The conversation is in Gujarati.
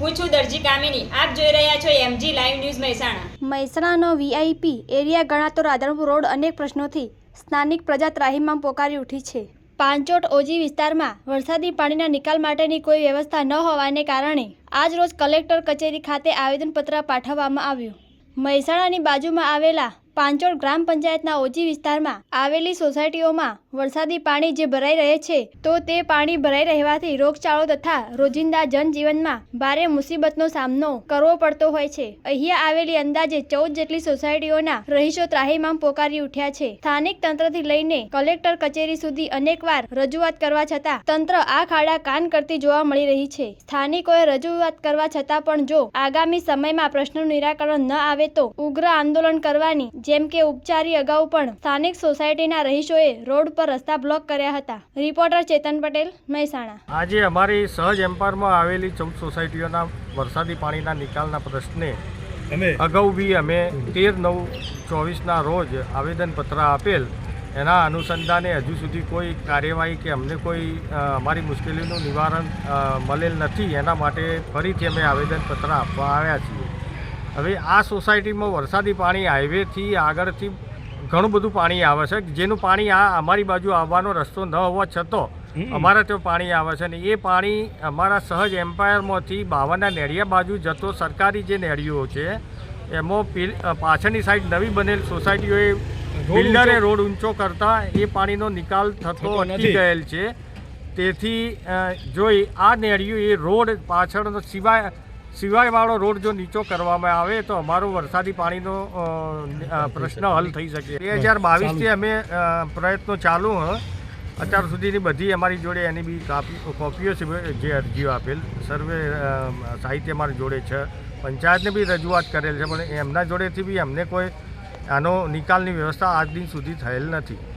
હું છું દરજી કામિની. આપ જોઈ રહ્યા છો એમજી લાઈવ ન્યૂઝ મહેસાણા. મહેસાણાનો વીઆઈપી એરિયા ગણાતો રાધનપુર રોડ અનેક પ્રશ્નોથી સ્થાનિક પ્રજા ત્રાહીમામ પોકારી ઉઠી છે. પાંચોટ ઓજી વિસ્તારમાં વરસાદી પાણીના નિકાલ માટેની કોઈ વ્યવસ્થા ન હોવાને કારણે આજ રોજ કલેક્ટર કચેરી ખાતે આવેદનપત્ર પાઠવવામાં આવ્યું. મહેસાણાની બાજુમાં આવેલા પાંચોટ ગ્રામ પંચાયતના ઓજી વિસ્તારમાં આવેલી સોસાયટીઓમાં વરસાદી પાણી જે ભરાઈ રહે છે, તો તે પાણી ભરાઈ રહેવાથી રોગચાળો તથા રોજિંદા જનજીવનમાં ભારે મુસીબતનો સામનો કરવો પડતો હોય છે. અહીંયા આવેલી અંદાજે ચૌદ જેટલી સોસાયટીઓના રહીશો ત્રાહીમામ પોકારી ઉઠ્યા છે. સ્થાનિક તંત્રથી લઈને કલેક્ટર કચેરી સુધી અનેકવાર રજૂઆત કરવા છતાં તંત્ર આ ખાડા કાન કરતી જોવા મળી રહી છે. સ્થાનિકોએ રજૂઆત કરવા છતાં પણ જો આગામી સમયમાં પ્રશ્નનું નિરાકરણ ન આવે તો ઉગ્ર આંદોલન કરવાની જેમ કે ઉપચારી અગાઉ પણ સ્થાનિક સોસાયટીના રહીશોએ રોડ પર રસ્તા બ્લોક કર્યા હતા. રિપોર્ટર ચેતન પટેલ મહેસાણા. આજે અમારી સહજ એમ્પાયરમાં આવેલી ચૌદ સોસાયટીઓના વરસાદી પાણીના નિકાલના પ્રશ્ને અમે અગાઉ બી અમે તેર નવ ચોવીસના રોજ આવેદનપત્ર આપેલ. એના અનુસંધાને હજુ સુધી કોઈ કાર્યવાહી કે અમને કોઈ અમારી મુશ્કેલીનું નિવારણ મળેલ નથી. એના માટે ફરીથી અમે આવેદનપત્ર આપવા આવ્યા છીએ. હવે આ સોસાયટીમાં વરસાદી પાણી હાઈવેથી આગળથી ઘણું બધું પાણી આવે છે. જેનું પાણી આ અમારી બાજુ આવવાનો રસ્તો ન હોવા છતાં અમારે ત્યાં પાણી આવે છે ને એ પાણી અમારા સહજ એમ્પાયરમાંથી બાવનના નેડિયા બાજુ જતો સરકારી જે નેડીઓ છે એમાં પાછળની સાઈડ નવી બનેલ સોસાયટીઓએ બિલ્ડરે રોડ ઊંચો કરતા એ પાણીનો નિકાલ થતો અટકી. ગયેલ છે. તેથી જોઈ આ નેળિયું એ રોડ પાછળનો સિવાય સિવાયવાળો રોડ જો નીચો કરવામાં આવે તો અમારો વરસાદી પાણીનો પ્રશ્ન હલ થઈ શકે. બે હજાર બાવીસથી અમે પ્રયત્નો ચાલુ હ. અત્યાર સુધીની બધી અમારી જોડે એની બી કાપી કોપીઓ છે જે અરજીઓ આપેલ. સર્વે સાહિત્ય અમારી જોડે છે. પંચાયતને બી રજૂઆત કરેલ છે પણ એમના જોડેથી બી અમને કોઈ આનો નિકાલની વ્યવસ્થા આજ દિન સુધી થયેલ નથી.